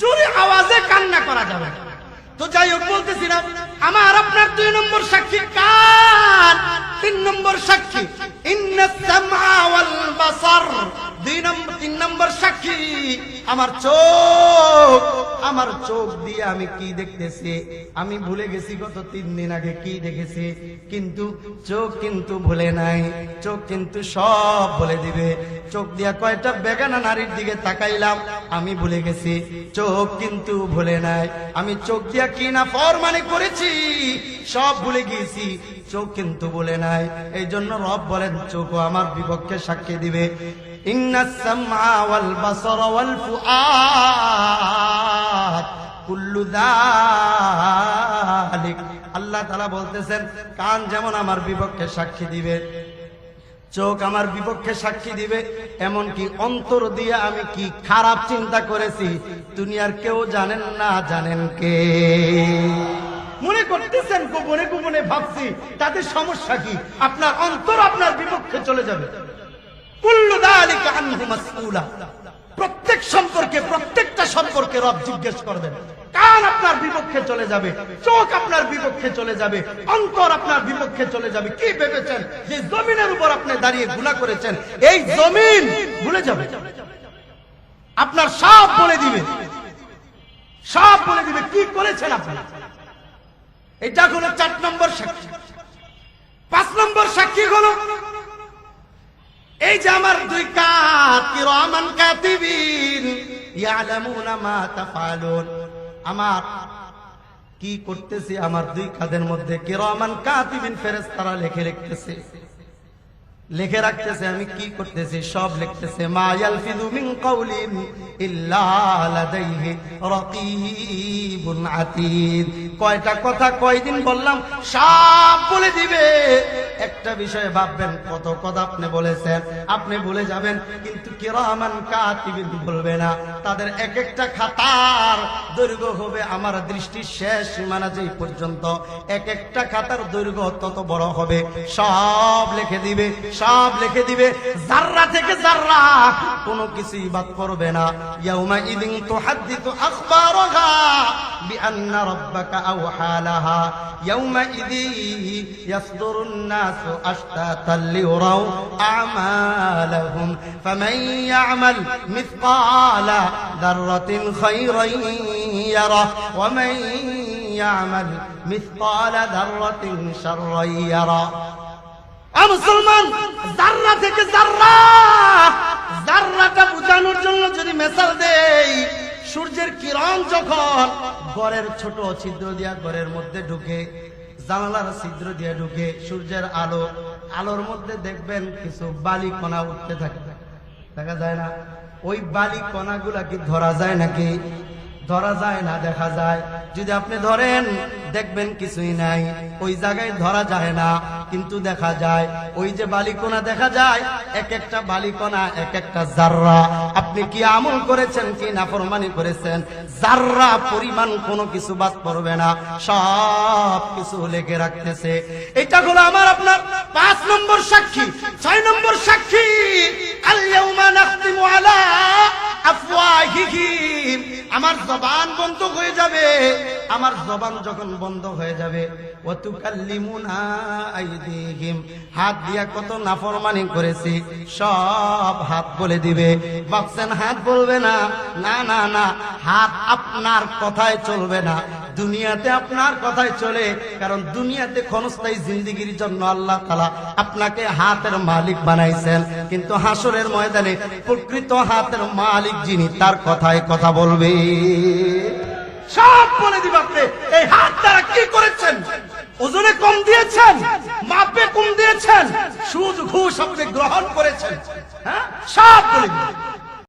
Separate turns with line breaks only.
জোরে আওয়াজে কান্না করা যাবে। তো যাই হোক বলতেছিলাম আমার আপনার দুই নম্বর সাক্ষী কার তিন নম্বর সাক্ষী নম্বর সাক্ষী? আমার চোখ আমার চোখ দিয়ে আমি কি দেখতেছি? আমি ভুলে গেছি গত তিন দিন আগে কি দেখেছি। কিন্তু চোখ কিন্তু ভুলে নাই। চোখ কিন্তু সব বলে দিবে। চোখ দিয়া কয়টা বেগানা নারীর দিকে তাকাইলাম, আমি ভুলে গেছি। চোখ কিন্তু ভুলে নাই। আমি চোখ দিয়া কি না ফরমানি করেছি, সব ভুলে গিয়েছি। চোখ কিন্তু বলে নাই। এই জন্য রব বলেন, চোখও আমার বিপক্ষে সাক্ষী দিবে। আল্লাহ তালা বলতেছেন, কান যেমন আমার বিপক্ষে সাক্ষী দিবে, চোখ আমার বিপক্ষে সাক্ষী দিবে, এমনকি অন্তর দিয়ে আমি কি খারাপ চিন্তা করেছি, দুনিয়ার কেউ জানেন না, জানেন কে? মনে করতেছেন গোপনে গোপনে ভাবছি, তাদের সমস্যা কি? আপনার অন্তর আপনার বিপক্ষে চলে যাবে। প্রত্যেক সম্পর্কে, প্রত্যেকটা সম্পর্কে রব জিজ্ঞেস করবেন। কান আপনার বিপক্ষে চলে যাবে, চোখ আপনার বিপক্ষে চলে যাবে, অন্তর আপনার বিপক্ষে চলে যাবে। কি ভেবেছেন? যে জমিনের উপর আপনি দাঁড়িয়ে গুণা করেছেন, এই জমিন ভুলে যাবে। আপনার সব বলে দিবে। সব বলে দিবে। কি করেছেন আপনি? এটা হলো চার নম্বর সাক্ষী। পাঁচ নম্বর সাক্ষী হলো, এই যে আমার দুই কাত কাতিবিন, ইয়ালামুনা মা তাফালুন। আমার কি করতেছে আমার দুই কাদের মধ্যে? কিরামান কাতিবিন ফেরেশতারা লিখে রাখতেছে লিখে রাখতেছে, আমি কি করতেছি? সব লিখতেছে, মা ইয়ালফিযু মিন কাউলিন ইল্লা লাদাইহি রাকীবুন আতীদ কয়টা কথা কয়দিন বললাম? সব বলে দিবে। একটা বিষয়ে ভাববেন, কত কথা আপনি বলেছেন, আপনি ভুলে যাবেন, কিন্তু কিরামান কাতিবিন বলবে না। তাদের এক একটা খাতার দৈর্ঘ্য হবে আমার দৃষ্টির শেষ সীমানা যেই পর্যন্ত। এক একটা খাতার দৈর্ঘ্য তত বড় হবে। সব লিখে দিবে, সব লিখে দিবে। জাররা থেকে জাররা কোনো কিছুই বাদ করবে না। ইয়াউমা ইদিন আখবারাহা। বিআন্না রাব্বাকা بأن ربك أوحى لها. يومئذ يصدر الناس أشتاتا ليروا أعمالهم. فمن يعمل مثقال ذرة خيرا يره. ومن يعمل مثقال ذرة شرا يره. مسلمان ذرة ذرة! কিরণ যখন ঘরের ছোট ছিদ্র দিয়া ঘরের মধ্যে ঢুকে, জানালার ছিদ্র দিয়ে ঢুকে সূর্যের আলো, আলোর মধ্যে দেখবেন কিছু বালি কণা উঠতে থাকে। দেখা যায় না? ওই বালি কণাগুলা কি ধরা যায় নাকি? ধরা যায় না, দেখা যায়। যদি আপনি ধরেন, দেখবেন কিছুই নাই। ওই জায়গায় ধরা যায় না। কিন্তু দেখা যায়, ওই যে বালিকোনা দেখা যায়, এক একটা বালিকোনা, এক একটা জাররা। আপনি কি আমল করেছেন, কি নাফরমানি করেছেন? জাররা পরিমাণ কোনো কিছু বাদ পড়বে না, সব কিছু লেগে রাখতেছে। এটা হলো আমার আপনার পাঁচ নম্বর সাক্ষী, ছয় নম্বর সাক্ষী। আমার জবান বন্ধ হয়ে যাবে। আমার জবান যখন বন্ধ হয়ে যাবে হাত দিয়া কত নাফরমানি করেছি, সব হাত বলে দিবে। ভাবছেন হাত বলবে না না না না, হাত আপনার কথায় চলবে না। দুনিয়াতে আপনার কথায় চলে, কারণ দুনিয়াতে ক্ষণস্থায়ী জিন্দিগির জন্য আল্লাহ তালা আপনাকে হাতের মালিক বানাইছেন। কিন্তু হাসরের ময়দানে প্রকৃত হাতের মালিক যিনি, তার কথায় কথা বলবে। সব বলে দিব আপনি, এই হাত দ্বারা কি করেছেন? ওজনে কম দিয়েছেন? মাপে কম দিয়েছেন? সুদ, ঘুষ আপনি গ্রহণ করেছেন। হ্যাঁ? সব বলে দিবেন